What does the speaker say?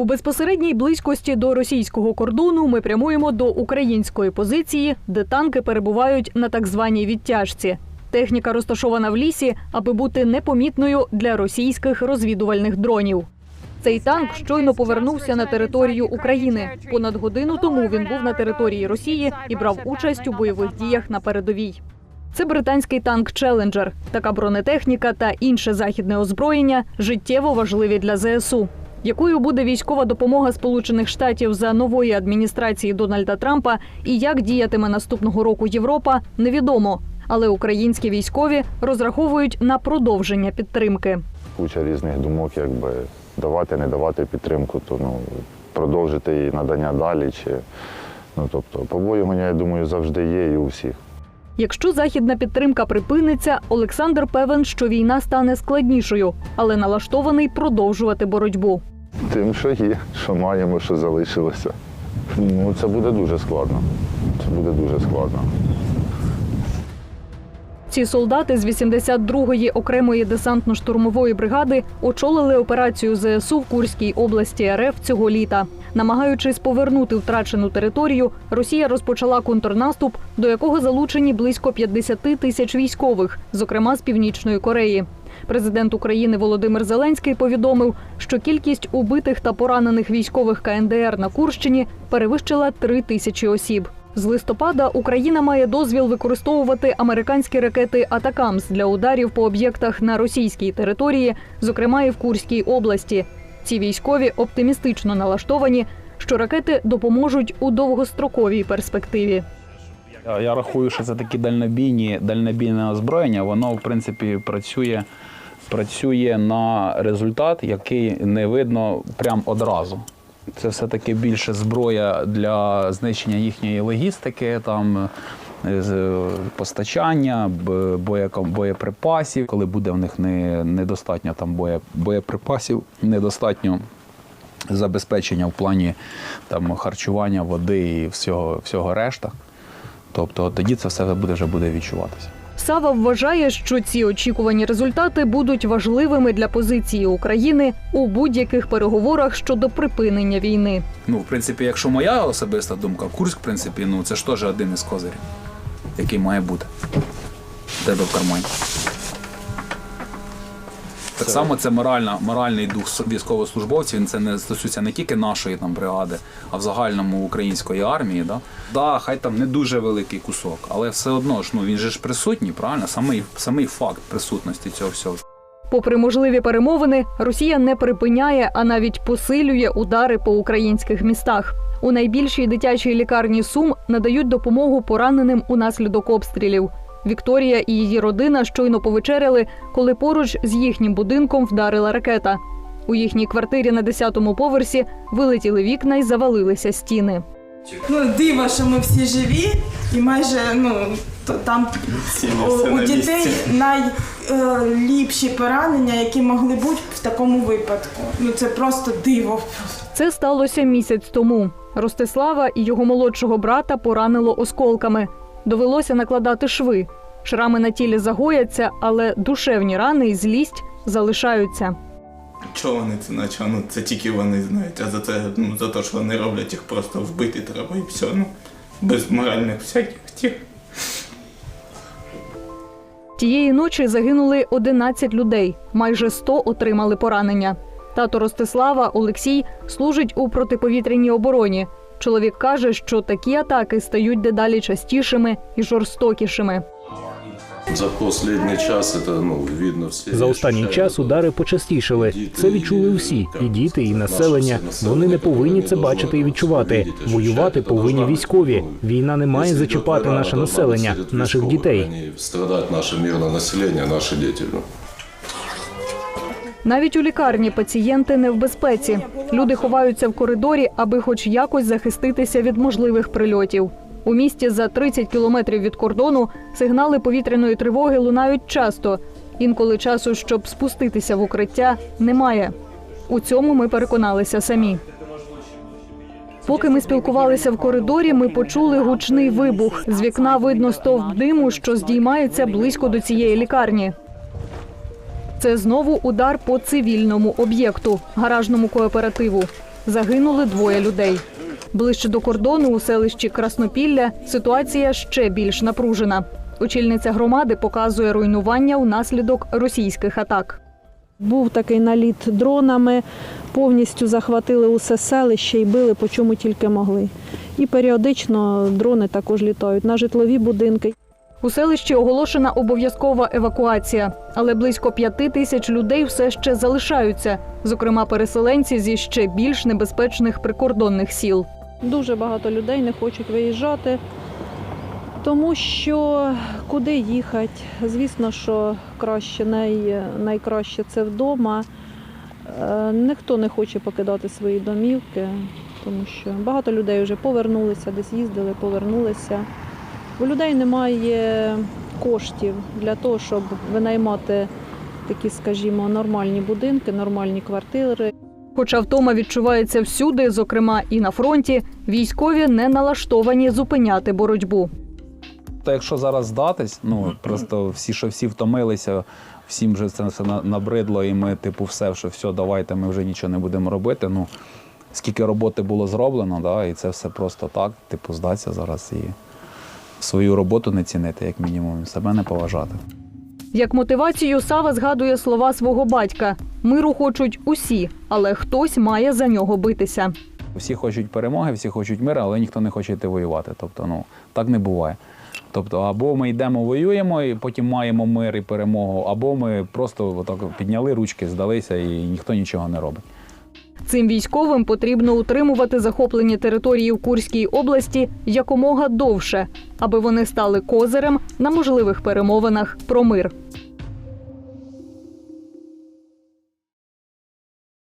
У безпосередній близькості до російського кордону ми прямуємо до української позиції, де танки перебувають на так званій відтяжці. Техніка розташована в лісі, аби бути непомітною для російських розвідувальних дронів. Цей танк щойно повернувся на територію України. Понад годину тому він був на території Росії і брав участь у бойових діях на передовій. Це британський танк Челенджер. Така бронетехніка та інше західне озброєння життєво важливі для ЗСУ. Якою буде військова допомога Сполучених Штатів за нової адміністрації Дональда Трампа і як діятиме наступного року Європа, невідомо. Але українські військові розраховують на продовження підтримки. Куча різних думок, якби давати, не давати підтримку, то ну, продовжити її надання далі. Чи, ну, тобто, побоювання, я думаю, завжди є і у всіх. Якщо західна підтримка припиниться, Олександр певен, що війна стане складнішою, але налаштований продовжувати боротьбу. Тим, що є, що маємо, що залишилося. Ну, це буде дуже складно. Це буде дуже складно. Ці солдати з 82-ї окремої десантно-штурмової бригади очолили операцію ЗСУ в Курській області РФ цього літа. Намагаючись повернути втрачену територію, Росія розпочала контрнаступ, до якого залучені близько 50 тисяч військових, зокрема з Північної Кореї. Президент України Володимир Зеленський повідомив, що кількість убитих та поранених військових КНДР на Курщині перевищила 3 тисячі осіб. З листопада Україна має дозвіл використовувати американські ракети Атакамс для ударів по об'єктах на російській території, зокрема і в Курській області. Ці військові оптимістично налаштовані, що ракети допоможуть у довгостроковій перспективі. Я- Я рахую, що це такі дальнобійні, дальнобійне озброєння. Воно, в принципі, працює, працює на результат, який не видно прямо одразу. Це все-таки більше зброя для знищення їхньої логістики, там е, постачання, боєприпасів. Коли буде в них недостатньо там боєприпасів, недостатньо забезпечення в плані там, харчування, води і всього, всього решта. Тобто тоді це все буде вже буде відчуватися. Сава вважає, що ці очікувані результати будуть важливими для позиції України у будь-яких переговорах щодо припинення війни. Ну, в принципі, якщо моя особиста думка, Курськ, в принципі, ну це ж теж один із козирів, який має бути в тебе в кармані. Так само це моральна, моральний дух військовослужбовців. Він це не стосується не тільки нашої там бригади, а в загальному української армії. Да? Да, хай там не дуже великий кусок, але все одно ж ну він же ж присутній, правильно? Самий, самий факт присутності цього всього. Попри можливі перемовини, Росія не припиняє, а навіть посилює удари по українських містах. У найбільшій дитячій лікарні Сум надають допомогу пораненим унаслідок обстрілів. Вікторія і її родина щойно повечеряли, коли поруч з їхнім будинком вдарила ракета. У їхній квартирі на 10-му поверсі вилетіли вікна і завалилися стіни. Ну, диво, що ми всі живі, і майже ну то там у, у дітей найліпші поранення, які могли бути в такому випадку. Ну це просто диво. Це сталося місяць тому. Ростислава і його молодшого брата поранило осколками. Довелося накладати шви. Шрами на тілі загояться, але душевні рани і злість залишаються. Чого вони це наче? Ну це тільки вони знають, а за це, ну за те, що вони роблять, їх просто вбити треба і все. Ну, без моральних всяких тих. Тієї ночі загинули 11 людей, майже 100 отримали поранення. Тато Ростислава Олексій служить у протиповітряній обороні. Чоловік каже, що такі атаки стають дедалі частішими і жорстокішими. За останній час це ну видно всі За останній час удари почастішали. Це відчули всі, і діти, і населення. Вони не повинні це бачити і відчувати. Воювати повинні військові. Війна не має зачіпати наше населення, наших дітей. Страдать наше мирне населення, наші діти. Навіть у лікарні пацієнти не в безпеці. Люди ховаються в коридорі, аби хоч якось захиститися від можливих прильотів. У місті за 30 кілометрів від кордону сигнали повітряної тривоги лунають часто. Інколи часу, щоб спуститися в укриття, немає. У цьому ми переконалися самі. Поки ми спілкувалися в коридорі, ми почули гучний вибух. З вікна видно стовп диму, що здіймається близько до цієї лікарні. Це знову удар по цивільному об'єкту гаражному кооперативу. Загинули двоє людей. Ближче до кордону у селищі Краснопілля ситуація ще більш напружена. Очільниця громади показує руйнування унаслідок російських атак. Був такий наліт дронами, повністю захватили усе селище і били по чому тільки могли. І періодично дрони також літають на житлові будинки. У селищі оголошена обов'язкова евакуація, але близько п'яти тисяч людей все ще залишаються, зокрема переселенці зі ще більш небезпечних прикордонних сіл. Дуже багато людей не хочуть виїжджати, тому що куди їхати? Звісно, що краще, най, найкраще це вдома. Е, Ніхто не хоче покидати свої домівки, тому що багато людей вже повернулися, десь їздили, повернулися. У людей немає коштів для того, щоб винаймати такі, скажімо, нормальні будинки, нормальні квартири. Хоча втома відчувається всюди, зокрема і на фронті, військові не налаштовані зупиняти боротьбу. Та якщо зараз здатись, ну просто всі, що всі втомилися, всім вже це все набридло, і ми, типу, все, що все, давайте, ми вже нічого не будемо робити. Ну скільки роботи було зроблено, да, і це все просто так, типу, здатися зараз і свою роботу не цінити, як мінімум, себе не поважати. Як мотивацію Сава згадує слова свого батька: миру хочуть усі, але хтось має за нього битися. Всі хочуть перемоги, всі хочуть миру, але ніхто не хоче йти воювати. Тобто, ну так не буває. Тобто, або ми йдемо воюємо і потім маємо мир і перемогу, або ми просто отак підняли ручки, здалися і ніхто нічого не робить. Цим військовим потрібно утримувати захоплені території в Курській області якомога довше, аби вони стали козирем на можливих перемовинах про мир.